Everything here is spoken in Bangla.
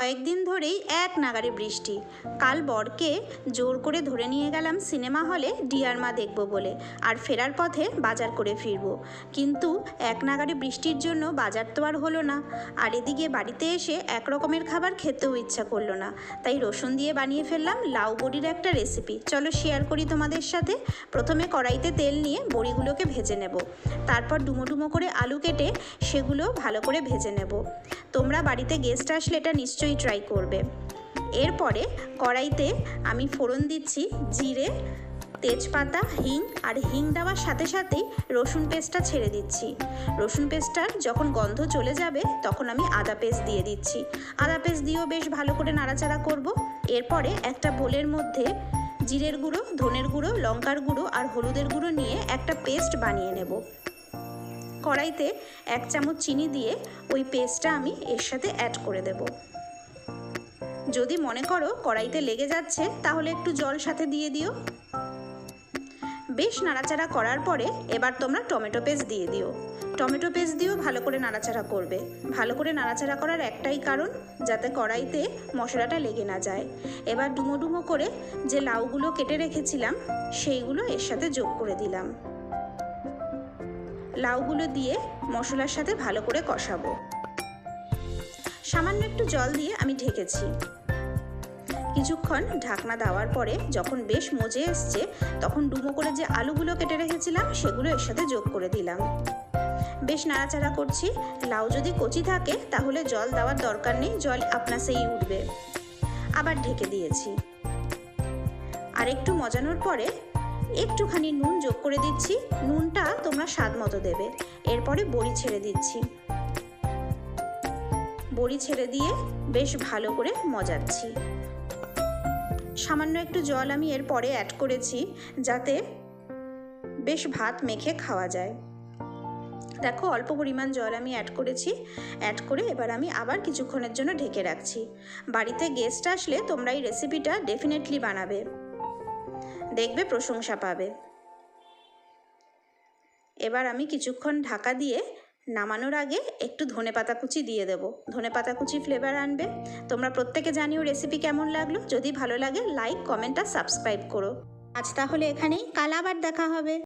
কয়েকদিন ধরেই এক নাগারে বৃষ্টি। কাল বরকে জোর করে ধরে নিয়ে গেলাম সিনেমা হলে ডিয়ার মা দেখব বলে আর ফেরার পথে বাজার করে ফিরবো। কিন্তু এক নাগারে বৃষ্টির জন্য বাজার তো আর হলো না। আর এদিকে বাড়িতে এসে এক রকমের খাবার খেতেও ইচ্ছা করল না। তাই রসুন দিয়ে বানিয়ে ফেললাম লাউ বড়ির একটা রেসিপি চলো শেয়ার করি তোমাদের সাথে। প্রথমে কড়াইতে তেল নিয়ে বড়িগুলোকে ভেজে নেব। তারপর ডুমো ডুমো করে আলু কেটে সেগুলো ভালো করে ভেজে নেব। তোমরা বাড়িতে গেস্ট আসলে এটা নিশ্চয়ই ট্রাই করবে। এরপরে কড়াইতে আমি ফোড়ন দিচ্ছি জিরে, তেজপাতা, হিং আর হিং দেওয়ার সাথে সাথেই রসুন পেস্টটা ছেড়ে দিচ্ছি। রসুন পেস্টটার যখন গন্ধ চলে যাবে তখন আমি আদা পেস্ট দিয়ে দিচ্ছি। আদা পেস্ট দিয়েও বেশ ভালো করে নাড়াচাড়া করব। এরপরে একটা বোলের মধ্যে জিরের গুঁড়ো, ধনের গুঁড়ো, লঙ্কার গুঁড়ো আর হলুদের গুঁড়ো নিয়ে একটা পেস্ট বানিয়ে নেব। কড়াইতে এক চামচ চিনি দিয়ে ওই পেস্টটা আমি এর সাথে অ্যাড করে দেব। যদি মনে করো কড়াইতে লেগে যাচ্ছে, তাহলে একটু জল সাথে দিয়ে দিও। বেশ নাড়াচাড়া করার পরে এবার তোমরা টমেটো পেস্ট দিয়ে দিও। টমেটো পেস্ট দিয়েও ভালো করে নাড়াচাড়া করবে। ভালো করে নাড়াচাড়া করার একটাই কারণ, যাতে কড়াইতে মশলাটা লেগে না যায়। এবার ডুমো ডুমো করে যে লাউগুলো কেটে রেখেছিলাম, সেইগুলো এর সাথে যোগ করে দিলাম। লাউগুলো দিয়ে মশলার সাথে ভালো করে কষাবো। সামান্য একটু জল দিয়ে আমি ঢেকেছি। কিছুক্ষণ ঢাকনা দেওয়ার পরে যখন বেশ মজে এসছে, তখন ডুমো করে যে আলুগুলো কেটে রেখেছিলাম, সেগুলো এর সাথে যোগ করে দিলাম। বেশ নাড়াচাড়া করছি। লাউ যদি কচি থাকে, তাহলে জল দেওয়ার দরকার নেই, জল আপনা সেই উঠবে। আবার ঢেকে দিয়েছি। আর একটু মজানোর পরে একটুখানি নুন যোগ করে দিচ্ছি। নুনটা তোমরা স্বাদ মতো দেবে। এরপরে বড়ি ছেড়ে দিচ্ছি। বড়ি ছেড়ে দিয়ে বেশ ভালো করে মজাচ্ছি। সামান্য একটু জল আমি এর পরে অ্যাড করেছি যাতে বেশ ভাত মেখে খাওয়া যায়। দেখো, অল্প পরিমাণ জল আমি অ্যাড করেছি। অ্যাড করে এবার আমি আবার কিছুক্ষণের জন্য ঢেকে রাখছি। বাড়িতে গেস্ট আসলে তোমরা এই রেসিপিটা ডেফিনেটলি বানাবে। দেখবে প্রশংসা পাবে। এবার আমি কিছুক্ষণ ঢাকা দিয়ে নামানোর আগে একটু ধনে পাতা কুচি দিয়ে দেবো। ধনে পাতা কুচি ফ্লেভার আনবে। তোমরা প্রত্যেকে জানিও রেসিপি কেমন লাগল। যদি ভালো লাগে লাইক কমেন্ট আর সাবস্ক্রাইব করো। আজ তাহলে এখানেই। কাল আবার দেখা হবে।